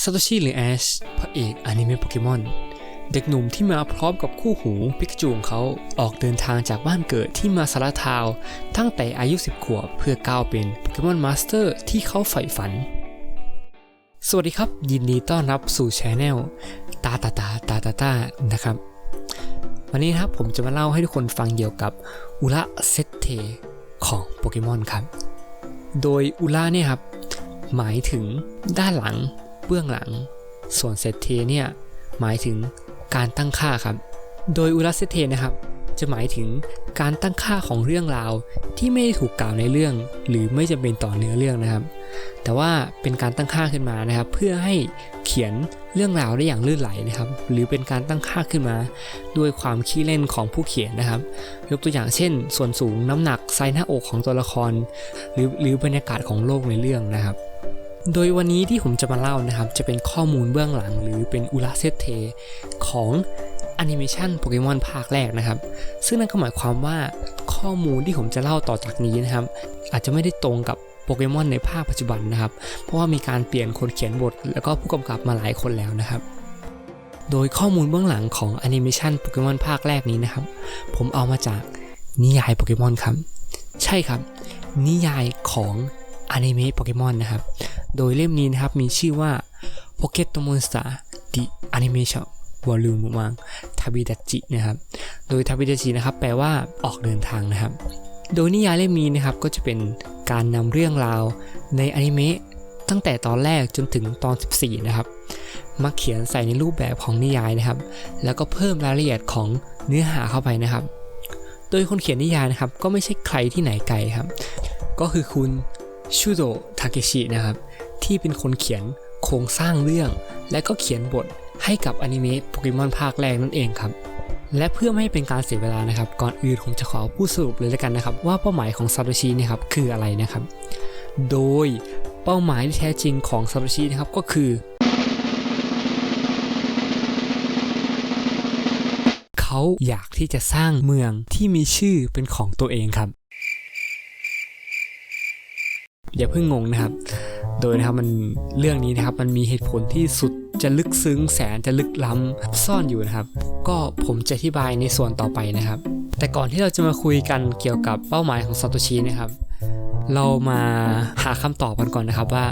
ซาโตชิหรือแอชพระเอกอนิเมะโปเกมอนเด็กหนุ่มที่มาพร้อมกับคู่หูปิกจูของเขาออกเดินทางจากบ้านเกิดที่มาซาราทาวน์ตั้งแต่อายุ 10 ขวบเพื่อก้าวเป็นโปเกมอนมาสเตอร์ที่เขาใฝ่ฝัน สวัสดีครับ ยินดีต้อนรับสู่ช anel ตาตาตาตาตาตานะครับ วันนี้นะครับผมจะมาเล่าให้ทุกคนฟังเกี่ยวกับอุระเซตเทของโปเกมอนครับ โดยอุระเนี่ยครับหมายถึงด้านหลัง เบื้องหลัง ส่วนเซตเทเนี่ยหมายถึงการตั้งค่าครับ โดยอุระเซตเทนะครับ จะหมายถึงการตั้งค่าของเรื่องราวที่ไม่ได้ถูกกล่าวในเรื่อง หรือไม่จำเป็นต่อเนื้อเรื่องนะครับ แต่ว่าเป็นการตั้งค่าขึ้นมานะครับ เพื่อให้เขียนเรื่องราวได้อย่างลื่นไหลนะครับ หรือเป็นการตั้งค่าขึ้นมา ด้วยความขี้เล่นของผู้เขียนนะครับ ยกตัวอย่างเช่น ส่วนสูงน้ำหนักไซส์หน้าอกของตัวละคร หรือหรือบรรยากาศของโลกในเรื่องนะครับ โดยวันนี้ที่ผมจะมาเล่านะครับ จะเป็นข้อมูลเบื้องหลังหรือเป็นอุราเซตเทของแอนิเมชันโปเกมอนภาคแรกนะครับ ซึ่งนั่นก็หมายความว่าข้อมูลที่ผมจะเล่าต่อจากนี้นะครับ อาจจะไม่ได้ตรงกับโปเกมอนในภาคปัจจุบันนะครับ เพราะว่ามีการเปลี่ยนคนเขียนบท แล้วก็ผู้กำกับมาหลายคนแล้วนะครับ โดยข้อมูลเบื้องหลังของแอนิเมชันโปเกมอนภาคแรกนี้นะครับ ผมเอามาจากนิยายโปเกมอนครับ ใช่ครับ นิยายของอนิเมะโปเกมอนนะครับ โดยเล่มนี้นะครับมีชื่อว่า Pocket Monster The Animation Volume วังทาบิดาจินะครับ โดยทาบิดาจินะครับแปลว่าออกเดินทางนะครับ โดยนิยายเล่มนี้นะครับก็จะเป็นการนำเรื่องราวในอนิเมะตั้งแต่ตอนแรกจนถึงตอน 14 นะครับ มาเขียนใส่ในรูปแบบของนิยายนะครับ แล้วก็เพิ่มรายละเอียดของเนื้อหาเข้าไปนะครับ โดยคนเขียนนิยายนะครับ ก็ไม่ใช่ใครที่ไหนไกลครับ ก็คือคุณชูโดทาเกชินะครับ ที่เป็นคนเขียนโครงสร้างเรื่อง และก็เขียนบทให้กับอนิเมะโปเกมอนภาคแรกนั่นเองครับ และเพื่อไม่ให้เป็นการเสียเวลานะครับ ก่อนอื่นผมจะขอพูดสรุปเลยแล้วกันนะครับ ว่าเป้าหมายของซาโตชินี่ครับคืออะไรนะครับ โดยเป้าหมายที่แท้จริงของซาโตชินะครับก็คือเขาอยากที่จะสร้างเมืองที่มีชื่อเป็นของตัวเองครับ อย่าเพิ่งงงนะครับ โดยนะครับมันเรื่องนี้นะครับมันมีเหตุผลที่สุดจะลึกซึ้งแสนจะลึกล้ำซ่อนอยู่นะครับ ก็ผมจะอธิบายในส่วนต่อไปนะครับ แต่ก่อนที่เราจะมาคุยกันเกี่ยวกับเป้าหมายของซาโตชินะครับ เรามาหาคำตอบกันก่อนนะครับว่า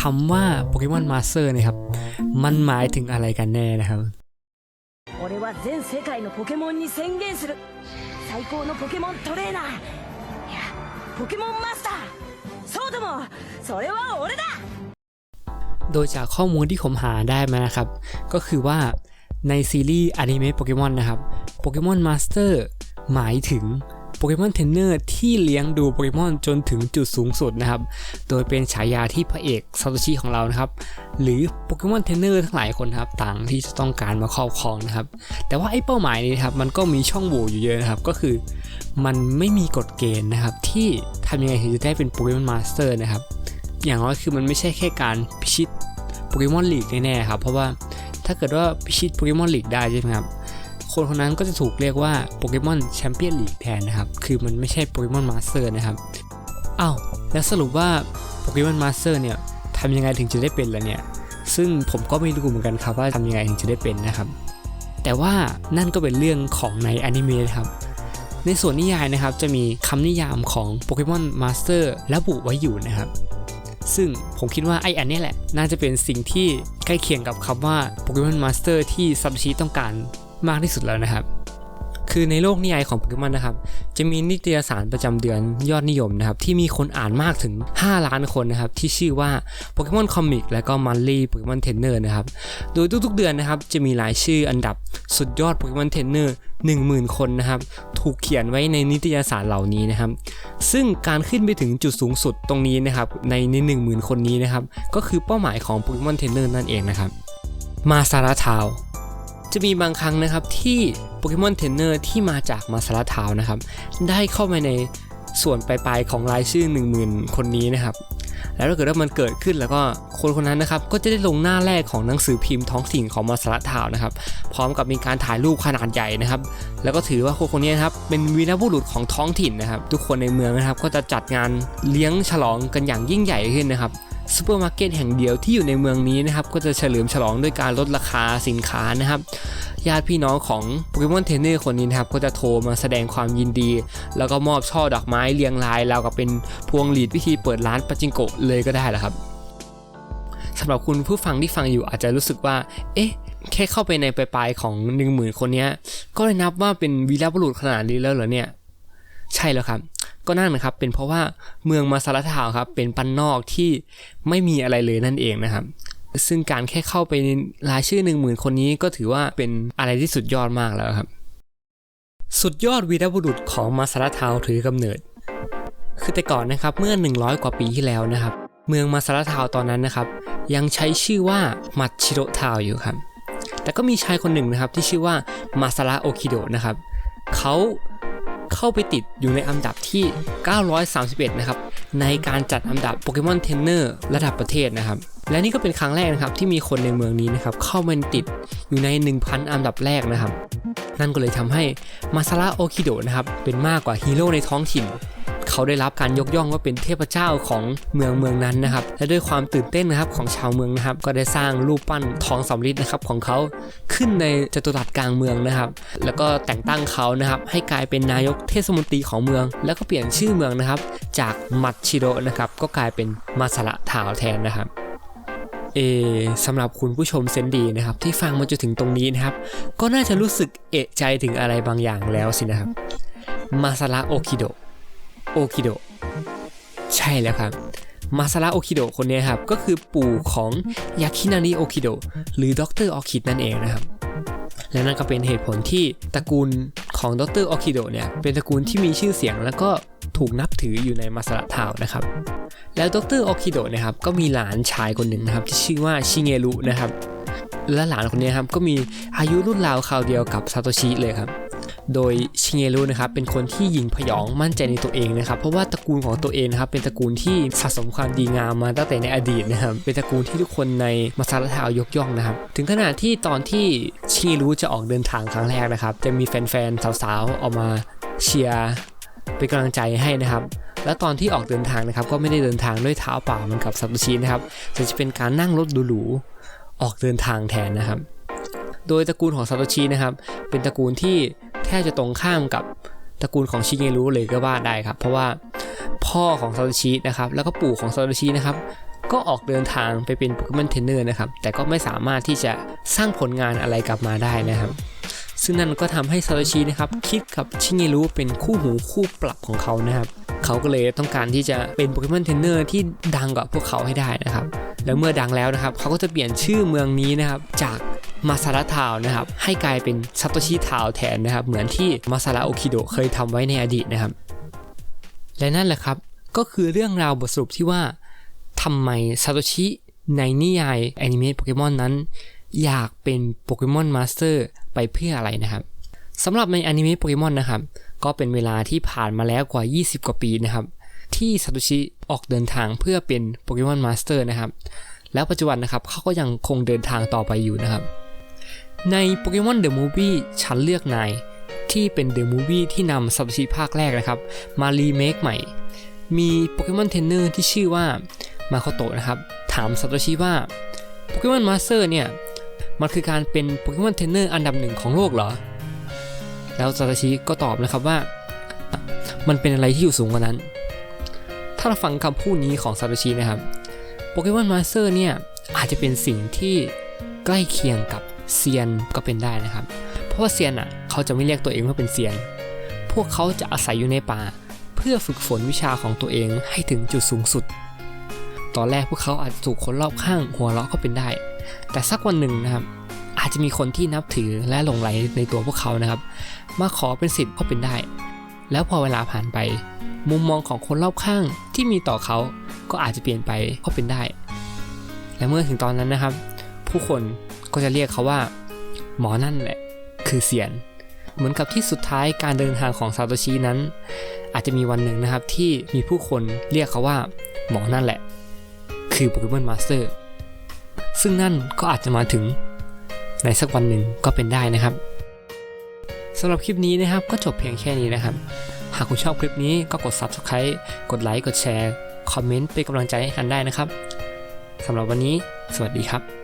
คำว่าโปเกมอนมาสเตอร์นะครับ มันหมายถึงอะไรกันแน่นะครับ俺は全世界のポケモンに宣言するそうともそれは俺だ โดยจากข้อมูลที่ผมหาได้มานะครับ ก็คือว่าในซีรีส์อนิเมะโปเกมอนนะครับโปเกมอนมาสเตอร์หมายถึง โปเกมอนเทรนเนอร์ที่เลี้ยงดูโปเกมอนจนถึงจุดสูงสุดนะครับ โดยเป็นฉายาที่พระเอกซาโตชิของเรานะครับ หรือโปเกมอนเทรนเนอร์ทั้งหลายคนครับต่างที่จะต้องการมาครอบครองนะครับ แต่ว่าไอ้เป้าหมายนี้นครับมันก็มีช่องโหว่อยู่เยอะนะครับ ก็คือ มันไม่มีกฎเกณฑ์นะครับ ที่ทำยังไงถึงจะได้เป็นโปเกมอนมาสเตอร์นะครับ อย่างน้อยคือมันไม่ใช่แค่การพิชิตโปเกมอนลีกแน่ๆครับ เพราะว่าถ้าเกิดว่าพิชิตโปเกมอนลีกได้ใช่ไหมครับ คนคนนั้นก็จะถูกเรียกว่าโปเกมอนแชมเปี้ยนลีกแทนนะครับ คือมันไม่ใช่โปเกมอนมาสเตอร์นะครับอ้าวแล้วสรุปว่าโปเกมอนมาสเตอร์เนี่ยทำยังไงถึงจะได้เป็นล่ะเนี่ย ซึ่งผมก็ไม่รู้เหมือนกันครับว่าทำยังไงถึงจะได้เป็นนะครับ แต่ว่านั่นก็เป็นเรื่องของในอนิเมะครับในส่วนนิยายนะครับจะมีคำนิยามของโปเกมอนมาสเตอร์ระบุไว้อยู่นะครับ ซึ่งผมคิดว่าไออันนี้แหละ น่าจะเป็นสิ่งที่ใกล้เคียงกับคำว่าโปเกมอนมาสเตอร์ที่ซาโตชิต้องการ มากที่สุดแล้วนะครับ คือในโลกนิยายของโปเกมอนนะครับ จะมีนิตยสารประจำเดือนยอดนิยมนะครับ ที่มีคนอ่านมากถึง 5 ล้านคนนะครับ ที่ชื่อว่าโปเกมอนคอมิกและก็มันลี่โปเกมอนเทนเนอร์นะครับ โดยทุกๆเดือนนะครับ จะมีรายชื่ออันดับสุดยอดโปเกมอนเทนเนอร์10,000 คนนะครับ ถูกเขียนไว้ในนิตยสารเหล่านี้นะครับ ซึ่งการขึ้นไปถึงจุดสูงสุดตรงนี้นะครับ ในในหนึ่งหมื่นคนนี้นะครับ ก็คือเป้าหมายของโปเกมอนเทนเนอร์นั่นเองนะครับ มาซาราทาว จะมีบางครั้งนะครับที่โปเกมอนเทรนเนอร์ที่มาจากมาซาราทาวนะครับ ได้เข้ามาในส่วนปลายๆของรายชื่อ 10,000 คนนี้นะครับ แล้วถ้าเกิดว่ามันเกิดขึ้นแล้วก็คนคนนั้นนะครับก็จะได้ลงหน้าแรกของหนังสือพิมพ์ท้องถิ่นของมาสาราทาวน์นะครับ พร้อมกับมีการถ่ายรูปขนาดใหญ่นะครับ แล้วก็ถือว่าคนคนนี้นะครับเป็นวีรบุรุษของท้องถิ่นนะครับ ทุกคนในเมืองนะครับก็จะจัดงานเลี้ยงฉลองกันอย่างยิ่งใหญ่ขึ้นนะครับ ซูเปอร์มาร์เก็ตแห่งเดียวที่อยู่ในเมืองนี้นะครับก็จะเฉลิมฉลองด้วยการลดราคาสินค้านะครับญาติพี่น้องของโปเกมอนเทรนเนอร์คนนี้นะครับก็จะโทรมาแสดงความยินดี แล้วก็มอบช่อดอกไม้เรียงรายราวกับเป็นพวงหลีดพิธีเปิดร้านปาจิงโกะเลยก็ได้แหละครับสำหรับคุณผู้ฟังที่ฟังอยู่อาจจะรู้สึกว่า เอ๊ะ แค่เข้าไปในปลายๆของ 1 0,000 คนนี้ก็เลยนับว่าเป็นวีรบุรุษขนาดนี้แล้วเหรอเนี่ย ใช่แล้วครับ ก็นั่นนะครับเป็นเพราะว่าเมืองมาซาลาทาวครับเป็นปันนอกที่ไม่มีอะไรเลยนั่นเองนะครับ ซึ่งการแค่เข้าไปในรายชื่อ1 0,000คนนี้ก็ถือว่าเป็นอะไรที่สุดยอดมากแล้วครับ สุดยอดวีรบุรุษของมาซาลาทาวถือกำเนิด คือแต่ก่อนนะครับเมื่อ 100 กว่าปีที่แล้วนะครับ เมืองมาซาลาทาวตอนนั้นนะครับ ยังใช้ชื่อว่ามัตชิโรทาวอยู่ครับแต่ก็มีชายคนหนึ่งนะครับที่ชื่อว่ามาซาระโอคิโดนะครับเขา เข้าไปติดอยู่ในอันดับที่ 931 นะครับ ในการจัดอันดับโปเกมอนเทรนเนอร์ระดับประเทศนะครับ และนี่ก็เป็นครั้งแรกนะครับที่มีคนในเมืองนี้นะครับเข้ามาติดอยู่ใน 1,000 อันดับแรกนะครับ นั่นก็เลยทำให้มาซาระโอคิโดนะครับเป็นมากกว่าฮีโร่ในท้องถิ่น เขาได้รับการยกย่องว่าเป็นเทพเจ้าของเมืองเมืองนั้นนะครับ และด้วยความตื่นเต้นนะครับของชาวเมืองนะครับ ก็ได้สร้างรูปปั้นทองสำริดนะครับของเขาขึ้นในจตุรัสกลางเมืองนะครับ แล้วก็แต่งตั้งเขานะครับให้กลายเป็นนายกเทศมนตรีของเมือง แล้วก็เปลี่ยนชื่อเมืองนะครับ จากมัตชิโรนะครับก็กลายเป็นมาสระถาวแทนนะครับเอสำหรับคุณผู้ชมเซนดีนะครับ ที่ฟังมาจนถึงตรงนี้นะครับ ก็น่าจะรู้สึกเอะใจถึงอะไรบางอย่างแล้วสินะครับมาซาระโอคิโด โอคิโดใช่แล้วครับมาซาระโอคิโดคนนี้ครับก็คือปู่ของยาคินานิโอคิโดหรือดรออคิดนั่นเองนะครับ และนั่นก็เป็นเหตุผลที่ตระกูลของดรออคิโดเนี่ยเป็นตระกูลที่มีชื่อเสียงแล้วก็ถูกนับถืออยู่ในมาซาระทาวนะครับ แล้วดรออคิโดนะครับก็มีหลานชายคนหนึ่งนะครับที่ชื่อว่าชิเงรุนะครับและหลานคนนี้ครับก็มีอายุรุ่นราวคราวเดียวกับซาโตชิเลยครับ โดยชิเงรุนะครับเป็นคนที่หยิงพยองมั่นใจในตัวเองนะครับเพราะว่าตระกูลของตัวเองนะครับเป็นตระกูลที่สะสมความดีงามมาตั้งแต่ในอดีตนะครับเป็นตระกูลที่ทุกคนในมาซาลาทาวยกย่องนะครับถึงขนาดที่ตอนที่ชิเงรุจะออกเดินทางครั้งแรกนะครับจะมีแฟนๆสาวๆออกมาเชียร์เป็นกำลังใจให้นะครับแล้วตอนที่ออกเดินทางนะครับก็ไม่ได้เดินทางด้วยเท้าเปล่าเหมือนกับซาโตชินะครับแต่จะเป็นการนั่งรถหรูออกเดินทางแทนนะครับ โดยตระกูลของซาโตชินะครับเป็นตระกูลที่ แทบจะตรงข้ามกับตระกูลของชิเงรุเลยก็ว่าได้ครับ เพราะว่าพ่อของซาโตชินะครับแล้วก็ปู่ของซาโตชินะครับก็ออกเดินทางไปเป็นโปเกมอนเทรนเนอร์นะครับแต่ก็ไม่สามารถที่จะสร้างผลงานอะไรกลับมาได้นะครับซึ่งนั่นก็ทำให้ซาโตชินะครับคิดกับชิเงรุเป็นคู่หูคู่ปรับของเขานะครับเขาก็เลยต้องการที่จะเป็นโปเกมอนเทรนเนอร์ที่ดังกว่าพวกเขาให้ได้นะครับแล้วเมื่อดังแล้วนะครับเขาก็จะเปลี่ยนชื่อเมืองนี้นะครับจาก มาซาระทาวนะครับให้กลายเป็นซาโตชิทาวแทนนะครับเหมือนที่มาซาระโอคิโดเคยทำไว้ในอดีตนะครับ และนั่นแหละครับก็คือเรื่องราวบทสรุปที่ว่าทำไมซาโตชิในนิยายแอนิเมะโปเกมอนนั้น อยากเป็นโปเกมอนมาสเตอร์ไปเพื่ออะไรนะครับสำหรับในอนิเมะโปเกมอนนะครับก็เป็นเวลาที่ผ่านมาแล้วกว่า 20 กว่าปีนะครับ ที่ซาโตชิออกเดินทางเพื่อเป็นโปเกมอนมาสเตอร์นะครับ แล้วปัจจุบันนะครับเขาก็ยังคงเดินทางต่อไปอยู่นะครับ ในโปเกมอนเดอะมูฟวี่ฉันเลือกนาย ที่เป็นเดอะมูฟวี่ที่นำซาโตชิภาคแรกนะครับ มารีเมคใหม่ มีโปเกมอนเทรนเนอร์ที่ชื่อว่ามาโคโตะนะครับ ถามซาโตชิว่าโปเกมอนมาสเตอร์เนี่ย มันคือการเป็นโปเกมอนเทรนเนอร์อันดับหนึ่งของโลกเหรอ แล้วซาโตชิก็ตอบนะครับว่า มันเป็นอะไรที่อยู่สูงกว่านั้น ถ้าเราฟังคำพูดนี้ของซาโตชินะครับโปเกมอนมาสเตอร์เนี่ยอาจจะเป็นสิ่งที่ใกล้เคียงกับ เซียนก็เป็นได้นะครับ เพราะว่าเซียนอะเขาจะไม่เรียกตัวเองว่าเป็นเซียน พวกเขาจะอาศัยอยู่ในป่า เพื่อฝึกฝนวิชาของตัวเองให้ถึงจุดสูงสุด ตอนแรกพวกเขาอาจจะถูกคนรอบข้างหัวเราะก็เป็นได้ แต่สักวันหนึ่งนะครับ อาจจะมีคนที่นับถือและหลงไหลในตัวพวกเขานะครับ มาขอเป็นสิทธิ์ก็เป็นได้ แล้วพอเวลาผ่านไป มุมมองของคนรอบข้างที่มีต่อเขาก็อาจจะเปลี่ยนไปก็เป็นได้ และเมื่อถึงตอนนั้นนะครับ ผู้คน ก็จะเรียกเขาว่า หมอนั่นแหละ คือเซียน เหมือนกับที่สุดท้ายการเดินทางของซาโตชินั้น อาจจะมีวันหนึ่งนะครับที่มีผู้คนเรียกเขาว่า หมอนั่นแหละ คือโปเกมอนมาสเตอร์ซึ่งนั่นก็อาจจะมาถึงในสักวันหนึ่งก็เป็นได้นะครับสำหรับคลิปนี้นะครับก็จบเพียงแค่นี้นะครับ หากคุณชอบคลิปนี้ก็กด subscribe กดไลค์กดแชร์ คอมเมนต์เป็นกำลังใจให้กันได้นะครับสำหรับวันนี้ สวัสดีครับ